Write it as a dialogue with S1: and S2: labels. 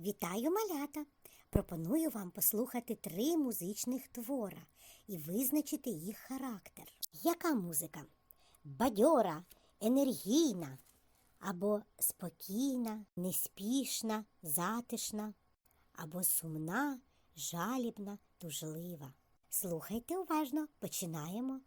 S1: Вітаю малята! Пропоную вам послухати три музичних твора і визначити їх характер. Яка музика? Бадьора, енергійна або спокійна, неспішна, затишна, або сумна, жалібна, тужлива. Слухайте уважно, починаємо.